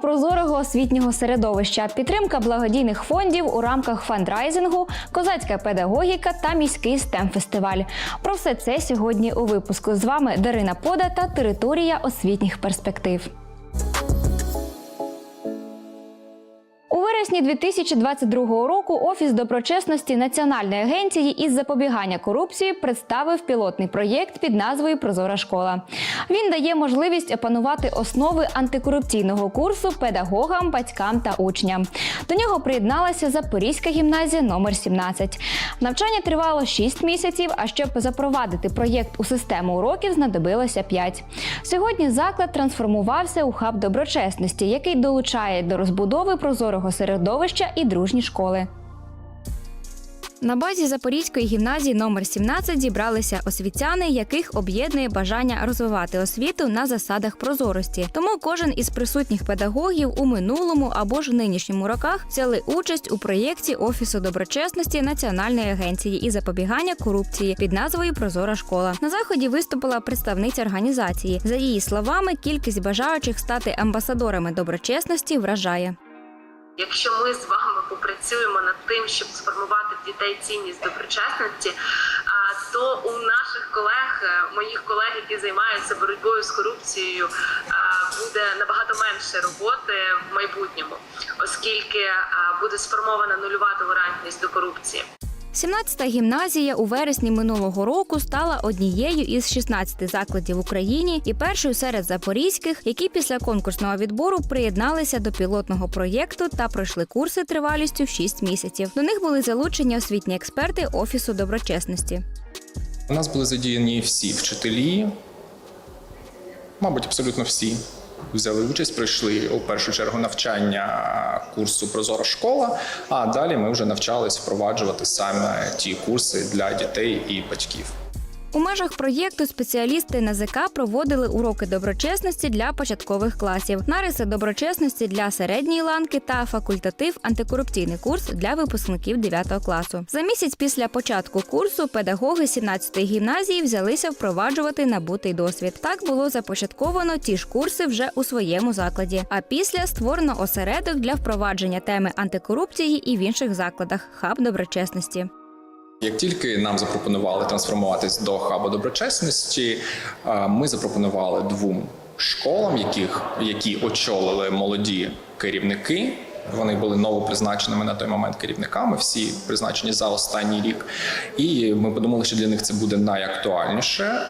прозорого освітнього середовища, підтримка благодійних фондів у рамках фандрайзингу, козацька педагогіка та міський stem фестиваль Про все це сьогодні у випуску. З вами Дарина Пода та територія освітніх перспектив. Вересні 2022 року Офіс доброчесності Національної агенції із запобігання корупції представив пілотний проєкт під назвою Прозора школа. Він дає можливість опанувати основи антикорупційного курсу педагогам, батькам та учням. До нього приєдналася Запорізька гімназія номер 17. Навчання тривало 6 місяців. А щоб запровадити проєкт у систему уроків, знадобилося 5. Сьогодні заклад трансформувався у хаб доброчесності, який долучає до розбудови прозорого середовища і дружні школи. На базі Запорізької гімназії номер 17 зібралися освітяни, яких об'єднує бажання розвивати освіту на засадах прозорості. Тому кожен із присутніх педагогів у минулому або ж нинішньому роках взяли участь у проєкті Офісу доброчесності Національної агенції і запобігання корупції під назвою Прозора школа. На заході виступила представниця організації. За її словами, кількість бажаючих стати амбасадорами доброчесності вражає. Якщо ми з вами попрацюємо над тим, щоб сформувати в дітей цінність доброчесності, то у наших колег, е, моїх колег, які займаються боротьбою з корупцією, буде набагато менше роботи в майбутньому, оскільки буде сформована нульова толерантність до корупції. 17-та гімназія у вересні минулого року стала однією із 16 закладів в Україні і першою серед запорізьких, які після конкурсного відбору приєдналися до пілотного проєкту та пройшли курси тривалістю в 6 місяців. До них були залучені освітні експерти офісу доброчесності. У нас були задіяні всі вчителі, мабуть, абсолютно всі взяли участь, пройшли у першу чергу навчання курсу Прозора школа. А далі ми вже навчались впроваджувати саме ті курси для дітей і батьків. У межах проєкту спеціалісти НАЗК проводили уроки доброчесності для початкових класів, нариси доброчесності для середньої ланки та факультатив антикорупційний курс для випускників 9 класу. За місяць після початку курсу педагоги 17-ї гімназії взялися впроваджувати набутий досвід. Так було започатковано ті ж курси вже у своєму закладі. А після створено осередок для впровадження теми антикорупції і в інших закладах хаб доброчесності. Як тільки нам запропонували трансформуватись до хабу доброчесності, е, ми запропонували двом школам, яких які очолили молоді керівники. Вони були новопризначеними на той момент керівниками, всі призначені за останній рік. І ми подумали, що для них це буде найактуальніше.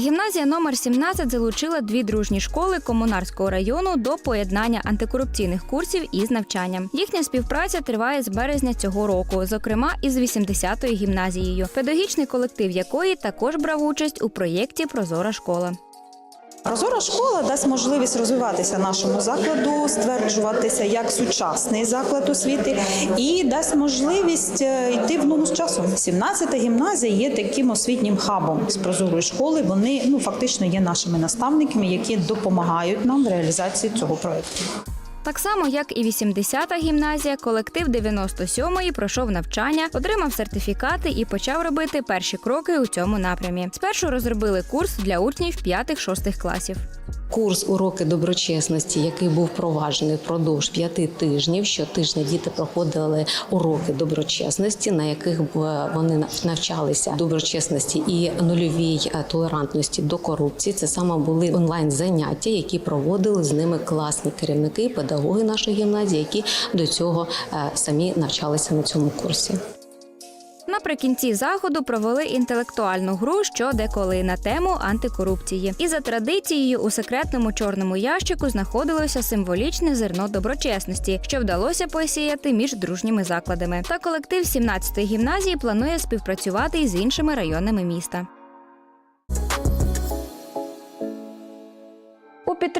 Гімназія номер 17 залучила дві дружні школи комунарського району до поєднання антикорупційних курсів із навчанням. Їхня співпраця триває з березня цього року, зокрема із 80-ю гімназією, педагогічний колектив якої також брав участь у проєкті Прозора школа. Прозора школа дасть можливість розвиватися нашому закладу, стверджуватися як сучасний заклад освіти і дасть можливість е, йти в ногу з часом. 17-та гімназія є таким освітнім хабом з прозорої школи. Вони ну фактично є нашими наставниками, які допомагають нам в реалізації цього проекту. Так само, як і 80-та гімназія, колектив 97-ї пройшов навчання, отримав сертифікати і почав робити перші кроки у цьому напрямі. Спершу розробили курс для учнів 5-6 класів. Курс уроки доброчесності, який був впроваджений впродовж п'яти тижнів. Щотижня діти проходили уроки доброчесності, на яких б вони навчалися доброчесності і нульовій е, толерантності до корупції. Це саме були онлайн заняття, які проводили з ними класні керівники, педагоги нашої гімназії, які до цього е, самі навчалися на цьому курсі. Наприкінці заходу провели інтелектуальну гру що деколи на тему антикорупції. І за традицією у секретному чорному ящику знаходилося символічне зерно доброчесності, що вдалося посіяти між дружніми закладами. Та колектив 17-ї гімназії планує співпрацювати із іншими районами міста.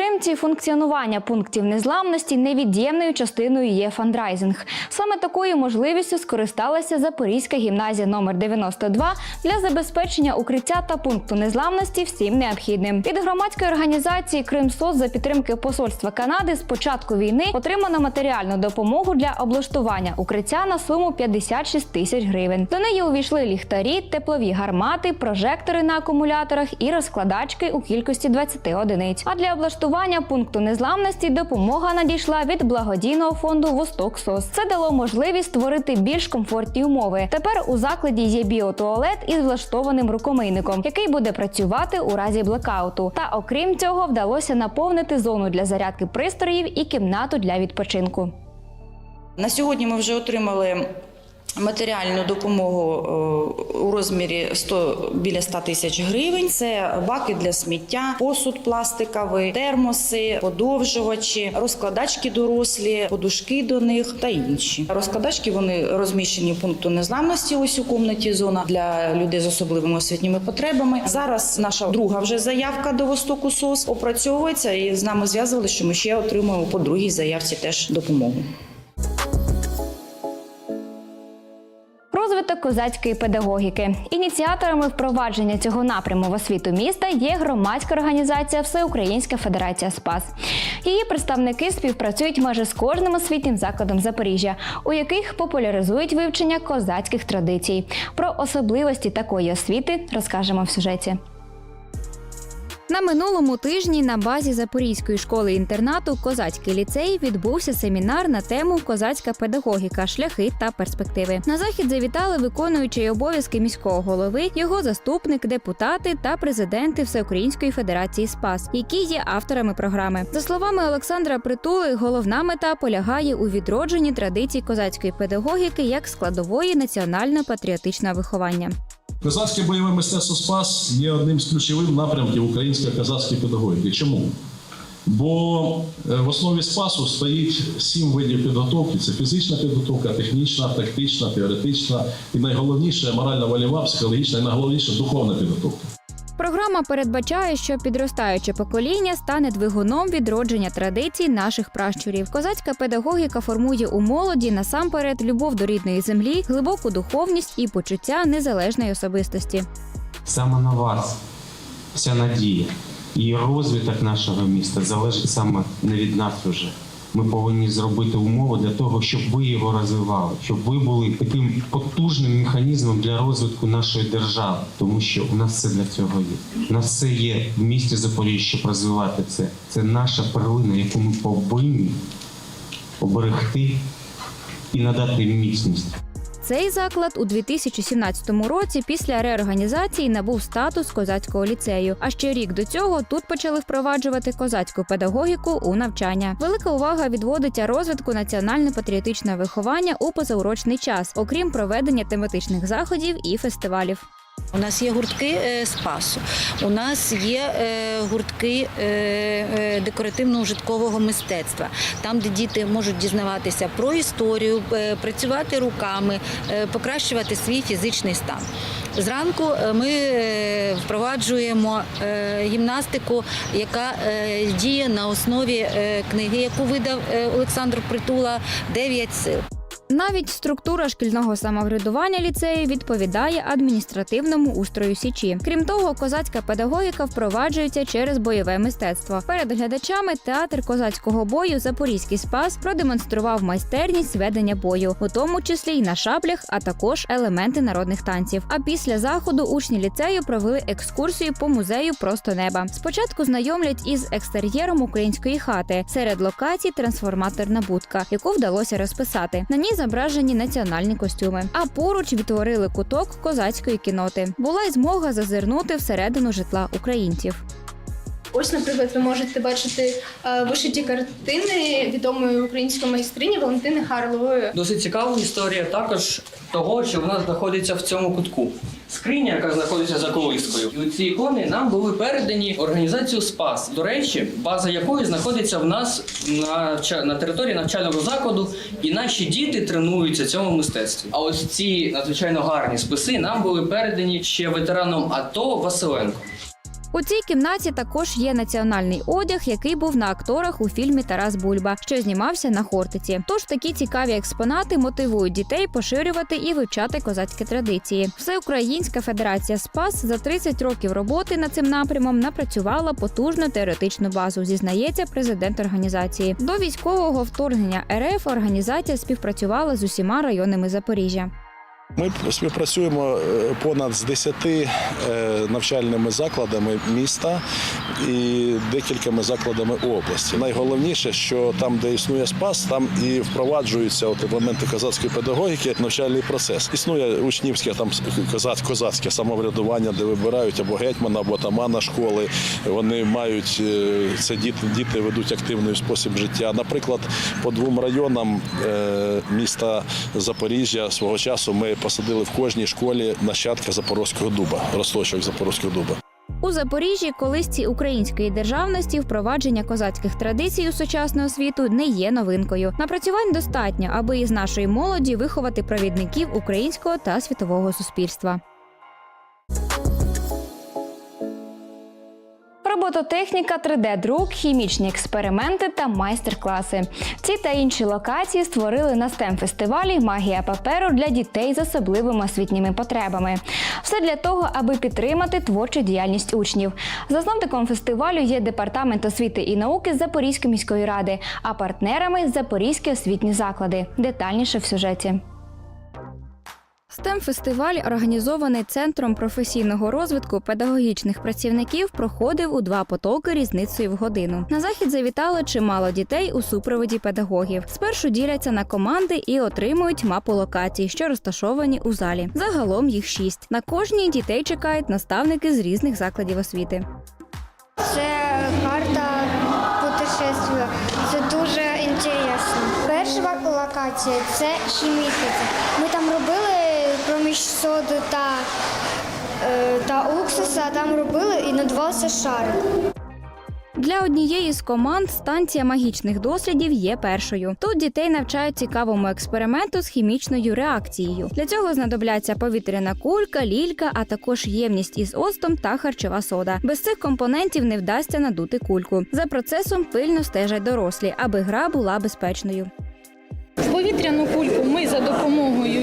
Підтримці функціонування пунктів незламності невід'ємною частиною є фандрайзинг. Саме такою можливістю скористалася Запорізька гімназія номер 92 для забезпечення укриття та пункту незламності всім необхідним. Від громадської організації Кримсоц за підтримки посольства Канади з початку війни отримано матеріальну допомогу для облаштування укриття на суму 56 тисяч гривень. До неї увійшли ліхтарі, теплові гармати, прожектори на акумуляторах і розкладачки у кількості 20 одиниць. А для облаштування облаштування пункту незламності допомога надійшла від благодійного фонду Восток СОС. Це дало можливість створити більш комфортні умови. Тепер у закладі є біотуалет із влаштованим рукомийником, який буде працювати у разі блекауту. Та окрім цього, вдалося наповнити зону для зарядки пристроїв і кімнату для відпочинку. На сьогодні ми вже отримали матеріальну допомогу е, у розмірі 100, біля 100 тисяч гривень. Це баки для сміття, посуд пластиковий, термоси, подовжувачі, розкладачки дорослі, подушки до них та інші. Розкладачки вони розміщені в пункту незламності. Ось у комнаті зона для людей з особливими освітніми потребами. Зараз наша друга вже заявка до Востоку СОС опрацьовується і з нами зв'язували, що ми ще отримуємо по другій заявці теж допомогу. Розвиток козацької педагогіки. Ініціаторами впровадження цього напряму в освіту міста є громадська організація Всеукраїнська Федерація СПАС. Її представники співпрацюють майже з кожним освітнім закладом Запоріжжя, у яких популяризують вивчення козацьких традицій. Про особливості такої освіти розкажемо в сюжеті. На минулому тижні на базі Запорізької школи інтернату Козацький ліцей відбувся семінар на тему Козацька педагогіка, шляхи та перспективи. На захід завітали виконуючий обов'язки міського голови, його заступник, депутати та президенти Всеукраїнської федерації СПАС, які є авторами програми. За словами Олександра Притули, головна мета полягає у відродженні традицій козацької педагогіки як складової національно-патріотичного виховання. Козацьке бойове мистецтво Спас є одним з ключових напрямків української казацької педагогіки. Чому? Бо е, в основі спасу стоїть сім видів підготовки: це фізична підготовка, технічна, тактична, теоретична і найголовніше морально-вольова, психологічна і найголовніше духовна підготовка. Програма передбачає, що підростаюче покоління стане двигуном відродження традицій наших пращурів. Козацька педагогіка формує у молоді насамперед любов до рідної землі, глибоку духовність і почуття незалежної особистості. саме на вас вся надія і розвиток нашого міста залежить саме не від нас вже. Ми повинні зробити умови для того, щоб ви його розвивали, щоб ви були таким потужним механізмом для розвитку нашої держави, тому що у нас все для цього є. У нас все є в місті Запоріжжя, щоб розвивати це. Це наша перлина, яку ми повинні оберегти і надати міцність. Цей заклад у 2017 році після реорганізації набув статус козацького ліцею. А ще рік до цього тут почали впроваджувати козацьку педагогіку у навчання. Велика увага відводиться розвитку національно-патріотичного виховання у позаурочний час, окрім проведення тематичних заходів і фестивалів. У нас є гуртки е, спасу, у нас є е, гуртки е, декоративно-ужиткового мистецтва, там, де діти можуть дізнаватися про історію, працювати руками, покращувати свій фізичний стан. Зранку ми впроваджуємо гімнастику, яка діє на основі книги, яку видав Олександр Притула Дев'ять сил. Навіть структура шкільного самоврядування ліцею відповідає адміністративному устрою січі. Крім того, козацька педагогіка впроваджується через бойове мистецтво. Перед глядачами театр козацького бою Запорізький спас продемонстрував майстерність ведення бою, у тому числі й на шаблях, а також елементи народних танців. А після заходу учні ліцею провели екскурсію по музею Просто неба. Спочатку знайомлять із екстер'єром української хати серед локацій трансформаторна будка, яку вдалося розписати. На ній зображені національні костюми. А поруч відтворили куток козацької кіноти. Була й змога зазирнути всередину житла українців. Ось, наприклад, ви можете бачити е, вишиті картини відомої української майстрині Валентини Харлової. Досить цікава історія також того, що вона знаходиться в цьому кутку. Скриня, яка знаходиться за колискою. І ці ікони нам були передані організацією Спас. До речі, база якої знаходиться в нас на, на території навчального закладу, і наші діти тренуються цьому мистецтві. А ось ці надзвичайно гарні списи нам були передані ще ветераном АТО Василенко. У цій кімнаті також є національний одяг, який був на акторах у фільмі Тарас Бульба, що знімався на Хортиці. Тож такі цікаві експонати мотивують дітей поширювати і вивчати козацькі традиції. Всеукраїнська федерація СПАС за 30 років роботи над цим напрямом напрацювала потужну теоретичну базу. Зізнається президент організації. До військового вторгнення РФ організація співпрацювала з усіма районами Запоріжжя. Ми співпрацюємо е, понад з 10 е, навчальними закладами міста і декількома закладами області. Найголовніше, що там, де існує спас, там і впроваджуються от елементи козацької педагогіки, навчальний процес. Існує учнівське там козацьке самоврядування, де вибирають або гетьмана, або тамана школи. Вони мають е, це діти, діти ведуть активний спосіб життя. Наприклад, по двом районам міста Запоріжжя свого часу ми посадили в кожній школі нащадка Запорозького дуба, росточок Запорозького дуба. У Запоріжжі колисці української державності впровадження козацьких традицій у сучасну освіту не є новинкою. Напрацювань достатньо, аби із нашої молоді виховати провідників українського та світового суспільства. Робототехніка, 3D-друк, хімічні експерименти та майстер-класи. Ці та інші локації створили на stem фестивалі Магія паперу для дітей з особливими освітніми потребами. Все для того, аби підтримати творчу діяльність учнів. Засновником фестивалю є департамент освіти і науки Запорізької міської ради, а партнерами Запорізькі освітні заклади. Детальніше в сюжеті. STEM-фестиваль, організований Центром професійного розвитку педагогічних працівників, проходив у два потоки різницею в годину. На захід завітало чимало дітей у супроводі педагогів. Спершу діляться на команди і отримують мапу локацій, що розташовані у залі. Загалом їх шість. На кожній дітей чекають наставники з різних закладів освіти. Це карта путешествия. Це дуже інтересно. Перша локація це хімікати. Ми там робили проміж соду та, е, та уксуса, там робили і надувався шарик. Для однієї з команд станція магічних дослідів є першою. Тут дітей навчають цікавому експерименту з хімічною реакцією. Для цього знадобляться повітряна кулька, лілька, а також ємність із оцтом та харчова сода. Без цих компонентів не вдасться надути кульку. За процесом пильно стежать дорослі, аби гра була безпечною. В повітряну кульку ми за допомогою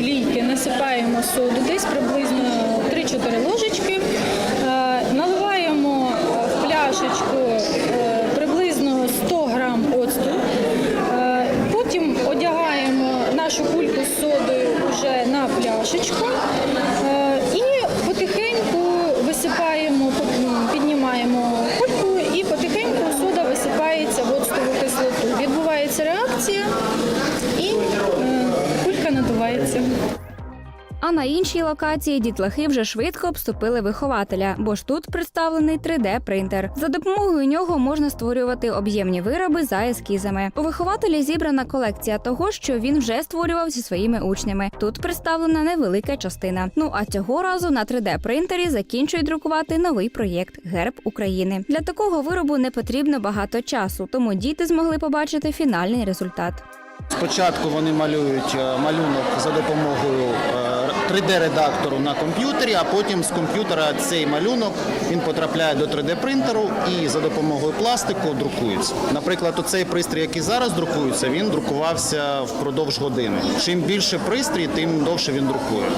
насипаємо соду, десь приблизно 3-4 ложечки. Е, Наливаємо в пляшечку е, приблизно 100 грам оцту. Е, Потім одягаємо нашу кульку з содою вже на пляшечку е, і потихеньку висипаємо, піднімаємо кульку і потихеньку сода висипається в оцтову кислоту. Відбувається реакція і е, кулька надувається. А на іншій локації дітлахи вже швидко обступили вихователя, бо ж тут представлений 3D-принтер. За допомогою нього можна створювати об'ємні вироби за ескізами. У вихователя зібрана колекція того, що він вже створював зі своїми учнями. Тут представлена невелика частина. Ну а цього разу на 3D-принтері закінчують друкувати новий проєкт Герб України. Для такого виробу не потрібно багато часу, тому діти змогли побачити фінальний результат. Спочатку вони малюють е, малюнок за допомогою 3D-редактору на комп'ютері, а потім з комп'ютера цей малюнок він потрапляє до 3D-принтеру і за допомогою пластику друкується. Наприклад, оцей пристрій, який зараз друкується, він друкувався впродовж години. Чим більше пристрій, тим довше він друкує.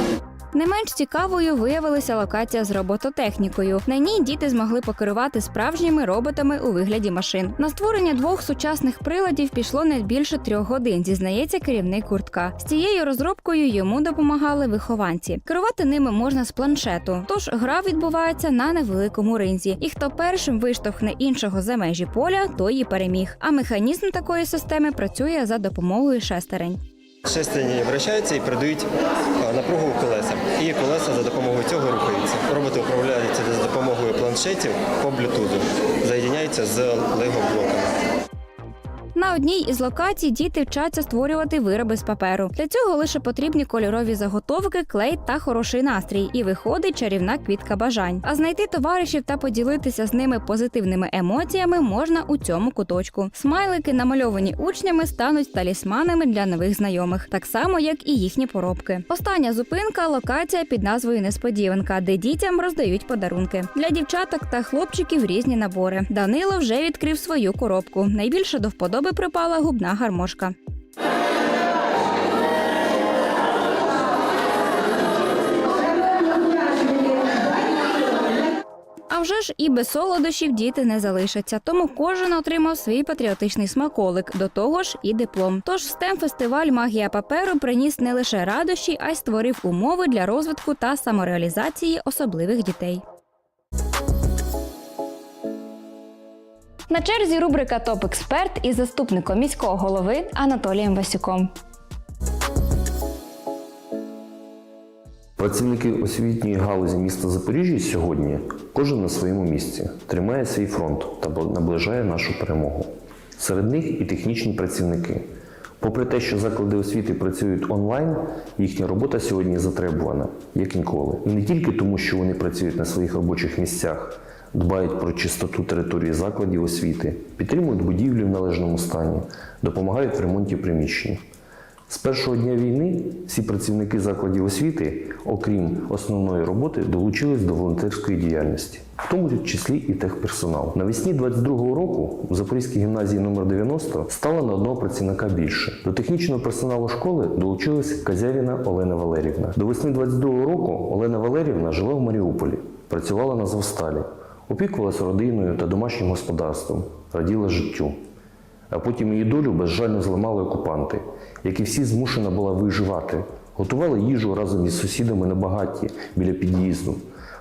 Не менш цікавою виявилася локація з робототехнікою. На ній діти змогли покерувати справжніми роботами у вигляді машин. На створення двох сучасних приладів пішло не більше трьох годин, зізнається керівник гуртка. З цією розробкою йому допомагали вихованці. Керувати ними можна з планшету. Тож гра відбувається на невеликому ринзі. І хто першим виштовхне іншого за межі поля, той і переміг. А механізм такої системи працює за допомогою шестерень. Шестерні вращаються і передають е, напругу колесам. І колеса за допомогою цього рухаються. Роботи управляються за допомогою планшетів по блютузу, заєдняються з лего-блоками. На одній із локацій діти вчаться створювати вироби з паперу. Для цього лише потрібні кольорові заготовки, клей та хороший настрій. І виходить чарівна квітка бажань. А знайти товаришів та поділитися з ними позитивними емоціями можна у цьому куточку. Смайлики, намальовані учнями, стануть талісманами для нових знайомих, так само як і їхні поробки. Остання зупинка локація під назвою Несподіванка, де дітям роздають подарунки. Для дівчаток та хлопчиків різні набори. Данило вже відкрив свою коробку. Найбільше до вподоби припала губна гармошка. А вже ж і без солодощів діти не залишаться, тому кожен отримав свій патріотичний смаколик. До того ж, і диплом. Тож stem фестиваль Магія паперу приніс не лише радощі, а й створив умови для розвитку та самореалізації особливих дітей. На черзі рубрика Топ експерт із заступником міського голови Анатолієм Васюком. Працівники освітньої галузі міста Запоріжжя сьогодні кожен на своєму місці тримає свій фронт та наближає нашу перемогу. Серед них і технічні працівники. Попри те, що заклади освіти працюють онлайн, їхня робота сьогодні затребувана, як ніколи. І не тільки тому, що вони працюють на своїх робочих місцях, дбають про чистоту території закладів освіти, підтримують будівлі в належному стані, допомагають в ремонті приміщень. З першого дня війни всі працівники закладів освіти, окрім основної роботи, долучились до волонтерської діяльності, в тому числі і техперсонал. Навесні 22-го року в Запорізькій гімназії номер 90 стало на одного працівника більше. До технічного персоналу школи долучилась Казявіна Олена Валерівна. До весни 22-го року Олена Валерівна жила в Маріуполі, працювала на Завсталі, опікувалася родиною та домашнім господарством, раділа життю. А потім її долю безжально зламали окупанти, які всі змушена була виживати, готували їжу разом із сусідами на багатті біля під'їзду,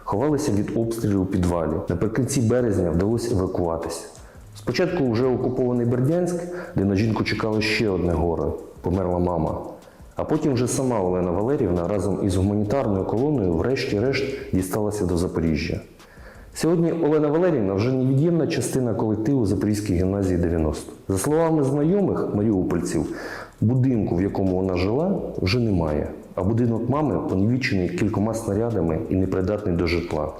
ховалися від обстрілів у підвалі. Наприкінці березня вдалося евакуватися. Спочатку вже окупований Бердянськ, де на жінку чекало ще одне горе померла мама. А потім вже сама Олена Валерівна разом із гуманітарною колоною, врешті-решт, дісталася до Запоріжжя. Сьогодні Олена Валерівна вже невід'ємна частина колективу Запорізької гімназії 90. За словами знайомих маріупольців, будинку, в якому вона жила, вже немає. А будинок мами понівічений кількома снарядами і непридатний до житла.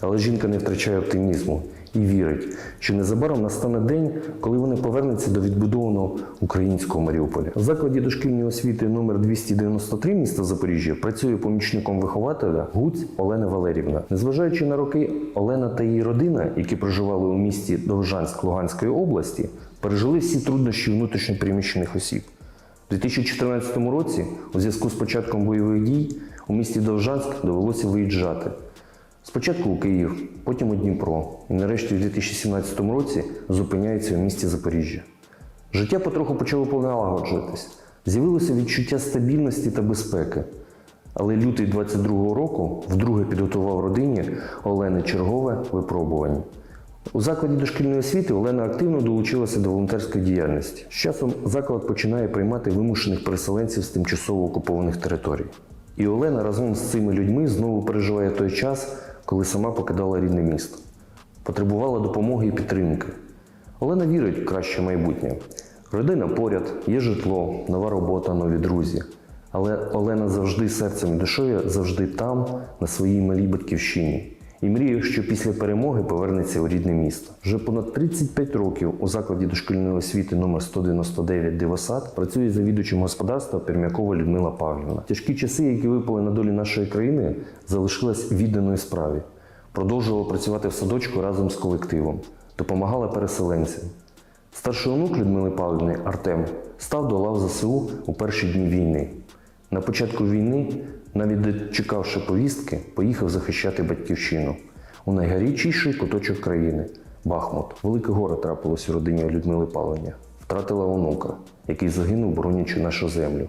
Але жінка не втрачає оптимізму і вірить, що незабаром настане день, коли вони повернуться до відбудованого українського Маріуполя. В закладі дошкільної освіти номер 293 міста Запоріжжя працює помічником вихователя Гуць Олена Валерівна. Незважаючи на роки, Олена та її родина, які проживали у місті Довжанськ Луганської області, пережили всі труднощі внутрішньопереміщених осіб. У 2014 році, у зв'язку з початком бойових дій, у місті Довжанськ довелося виїжджати. Спочатку у Київ, потім у Дніпро, і нарешті у 2017 році зупиняється у місті Запоріжжя. Життя потроху почало налагоджуватись. З'явилося відчуття стабільності та безпеки. Але лютий 22-го року вдруге підготував родині Олени чергове випробування. У закладі дошкільної освіти Олена активно долучилася до волонтерської діяльності. З часом заклад починає приймати вимушених переселенців з тимчасово окупованих територій. І Олена разом з цими людьми знову переживає той час, коли сама покидала рідне місто. Потребувала допомоги і підтримки. Олена вірить в краще майбутнє. Родина поряд, є житло, нова робота, нові друзі. Але Олена завжди серцем і душою, завжди там, на своїй малій батьківщині. І мріє, що після перемоги повернеться у рідне місто. Вже понад 35 років у закладі дошкільної освіти номер 199 Дивосад працює завідувачем господарства Пермякова Людмила Павлівна. Тяжкі часи, які випали на долі нашої країни, залишилась відданою справі. Продовжувала працювати в садочку разом з колективом, допомагала переселенцям. Старший онук Людмили Павлівни Артем став до лав ЗСУ у перші дні війни. На початку війни, навіть дочекавши повістки, поїхав захищати батьківщину у найгарячіший куточок країни Бахмут. Велике горе трапилось у родині Людмили Павлення. Втратила онука, який загинув, боронячи нашу землю.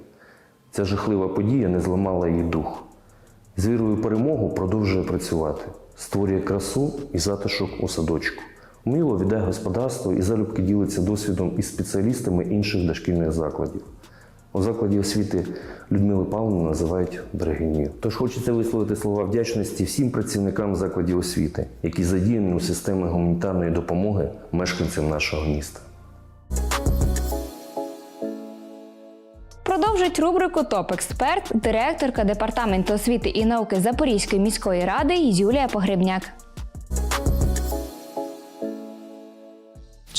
Ця жахлива подія не зламала її дух. З вірою перемогу продовжує працювати, створює красу і затишок у садочку. Уміло віддає господарство і залюбки ділиться досвідом із спеціалістами інших дошкільних закладів. У закладі освіти Людмили Павловни називають берегинію. Тож хочеться висловити слова вдячності всім працівникам закладів освіти, які задіяні у системі гуманітарної допомоги мешканцям нашого міста. Продовжить рубрику Топ експерт директорка департаменту освіти і науки Запорізької міської ради Юлія Погребняк.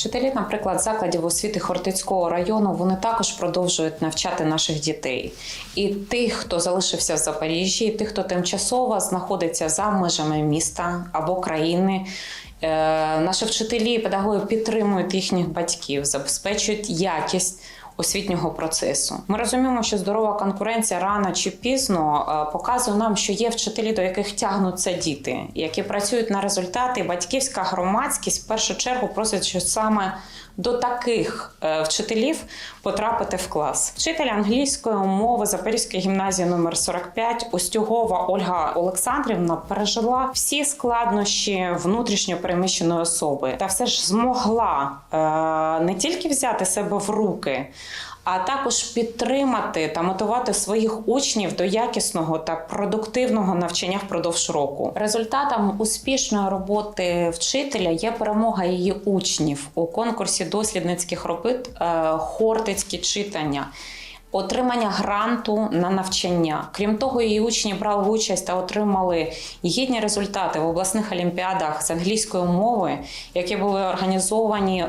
Вчителі, наприклад, закладів освіти Хортицького району, вони також продовжують навчати наших дітей. І тих, хто залишився в Запоріжжі, і тих, хто тимчасово знаходиться за межами міста або країни. Е, Наші вчителі і педагоги підтримують їхніх батьків, забезпечують якість освітнього процесу. Ми розуміємо, що здорова конкуренція рано чи пізно е, показує нам, що є вчителі, до яких тягнуться діти, які працюють на результати. Батьківська громадськість в першу чергу просить, що саме до таких е, вчителів потрапити в клас. Вчитель англійської мови Запорізької гімназії номер 45 Устюгова Ольга Олександрівна пережила всі складнощі внутрішньо переміщеної особи та все ж змогла е, не тільки взяти себе в руки. А також підтримати та мотивувати своїх учнів до якісного та продуктивного навчання впродовж року. Результатом успішної роботи вчителя є перемога її учнів у конкурсі дослідницьких робіт е, Хортицькі читання. Отримання гранту на навчання. Крім того, її учні брали участь та отримали гідні результати в обласних олімпіадах з англійської мови, які були організовані е,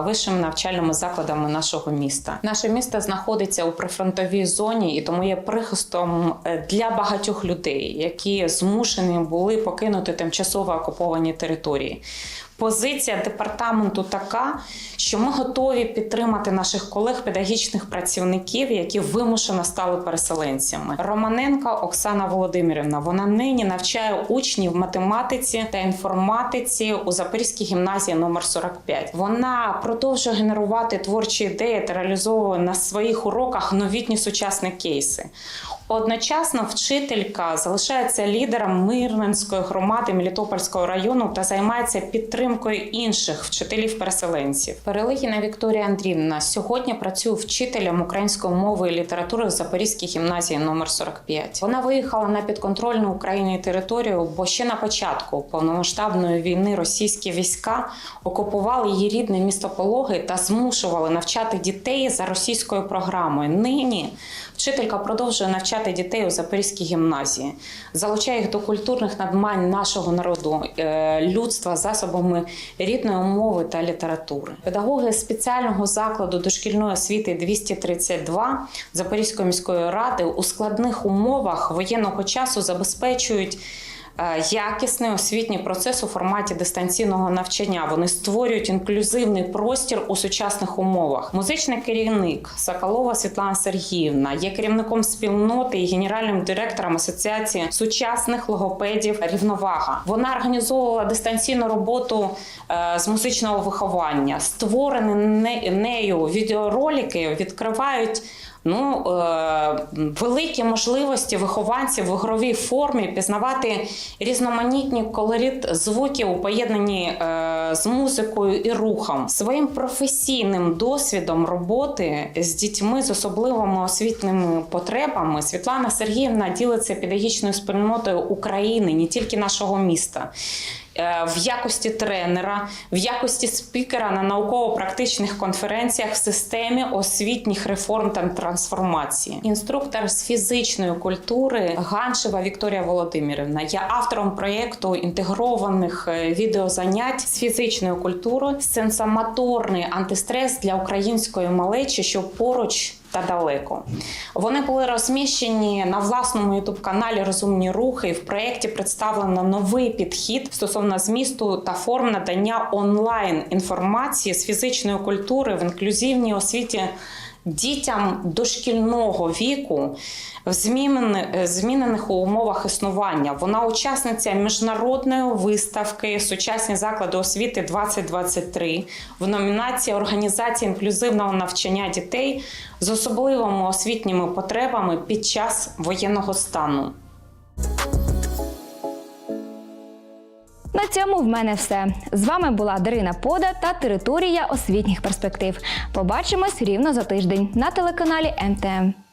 вищими навчальними закладами нашого міста. Наше місто знаходиться у прифронтовій зоні і тому є прихистом е, для багатьох людей, які змушені були покинути тимчасово окуповані території. Позиція департаменту така, що ми готові підтримати наших колег-педагогічних працівників, які вимушено стали переселенцями. Романенка Оксана Володимирівна. Вона нині навчає учнів математиці та інформатиці у Запорізькій гімназії номер 45. Вона продовжує генерувати творчі ідеї та реалізовує на своїх уроках новітні сучасні кейси. Одночасно вчителька залишається лідером Мирненської громади Мелітопольського району та займається підтримкою інших вчителів-переселенців. Перелигіна Вікторія Андрівна сьогодні працює вчителем української мови і літератури в Запорізькій гімназії номер 45. Вона виїхала на підконтрольну Україні територію, бо ще на початку повномасштабної війни російські війська окупували її рідне місто Пологи та змушували навчати дітей за російською програмою. Нині Вчителька продовжує навчати дітей у Запорізькій гімназії, залучає їх до культурних надмань нашого народу, е, людства засобами рідної мови та літератури. Педагоги спеціального закладу дошкільної освіти 232 Запорізької міської ради у складних умовах воєнного часу забезпечують. Е, Якісний освітній процес у форматі дистанційного навчання. Вони створюють інклюзивний простір у сучасних умовах. Музичний керівник Соколова Світлана Сергіївна є керівником спільноти і генеральним директором Асоціації сучасних логопедів Рівновага. Вона організовувала дистанційну роботу е, з музичного виховання. Створені нею відеоролики відкривають. Ну, е, великі можливості вихованців в ігровій формі пізнавати різноманітні колорит звуків у поєднанні е, з музикою і рухом. Своїм професійним досвідом роботи з дітьми з особливими освітніми потребами Світлана Сергіївна ділиться педагогічною спільнотою України, не тільки нашого міста. Е, В якості тренера, в якості спікера на науково-практичних конференціях в системі освітніх реформ та трансформації. Інструктор з фізичної культури Ганшева Вікторія Володимирівна є автором проєкту інтегрованих е, відеозанять з фізичною культурою, сенсомоторний антистрес для української малечі, що поруч та далеко. Вони були розміщені на власному ютуб каналі Розумні рухи. В проєкті представлено новий підхід стосовно змісту та форм надання онлайн інформації з фізичної культури в інклюзивній освіті. Дітям дошкільного віку в змінених, змінених умовах існування. Вона учасниця міжнародної виставки Сучасні заклади освіти 2023 в номінації Організація інклюзивного навчання дітей з особливими освітніми потребами під час воєнного стану. На цьому в мене все. З вами була Дарина Пода та територія освітніх перспектив. Побачимось рівно за тиждень на телеканалі МТМ.